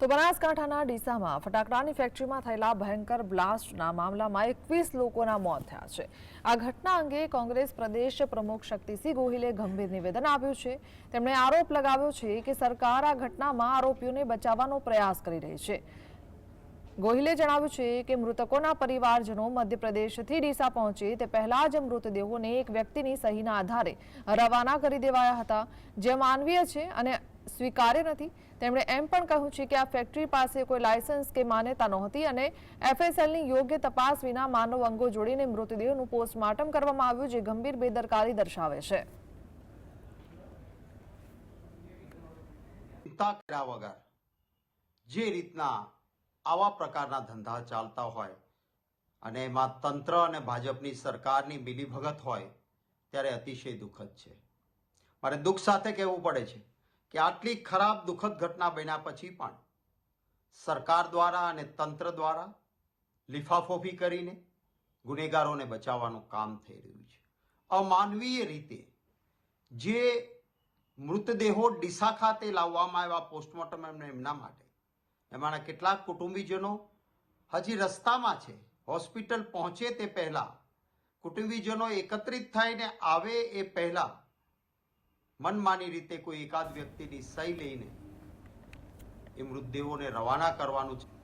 તો બનાસકાંઠાના ડીસામાં ફટાકડાની ફેક્ટરીમાં થયેલા ભયંકર બ્લાસ્ટના મામલામાં એકવીસ લોકોના મોત થયા છે. આ ઘટના અંગે કોંગ્રેસ પ્રદેશ પ્રમુખ શક્તિસિંહ ગોહિલે ગંભીર નિવેદન આપ્યું છે. તેમણે આરોપ લગાવ્યો છે કે સરકાર આ ઘટનામાં આરોપીઓને બચાવવાનો પ્રયાસ કરી રહી છે. ગોહિલે જણાવ્યું છે કે મૃતકોના પરિવારજનો મધ્યપ્રદેશથી ડીસા પહોંચે તે પહેલા જ મૃતદેહોને એક વ્યક્તિની સહીના આધારે રવાના કરી દેવાયા હતા. જે માનવીય છે અને સ્વીકાર્ય નથી. તેમણે એમ પણ કહ્યું છે કે આ ફેક્ટરી પાસે કોઈ લાયસન્સ કે માન્યતા નહોતી અને એફએસએલની યોગ્ય તપાસ વિના માનવ અંગો જોડીને મૃતદેહનું પોસ્ટમોર્ટમ કરવામાં આવ્યું જે ગંભીર બેદરકારી દર્શાવે છે. જે રીતના આવા પ્રકારના ધંધા ચાલતા હોય અને એમાં તંત્ર અને ભાજપની સરકારની મિલીભગત હોય, ત્યારે અતિશય દુઃખદ છે. મારે દુઃખ સાથે કહેવું પડે છે કે આટલી ખરાબ દુઃખદ ઘટના બન્યા પછી પણ સરકાર દ્વારા અને તંત્ર દ્વારા લિફાફોફી કરીને ગુનેગારોને બચાવવાનું કામ થઈ રહ્યું છે. અમાનવીય રીતે જે મૃતદેહો ડીસા ખાતે લાવવામાં આવ્યા પોસ્ટમોર્ટમ એમને એમના માટે, એમાંના કેટલાક કુટુંબીજનો હજી રસ્તામાં છે, હોસ્પિટલ પહોંચે તે પહેલાં કુટુંબીજનો એકત્રિત થઈને આવે એ પહેલા મનમાની રીતે કોઈ એકાદ વ્યક્તિની સહી લઈને એ મૃતદેહોને રવાના કરવાનું છે.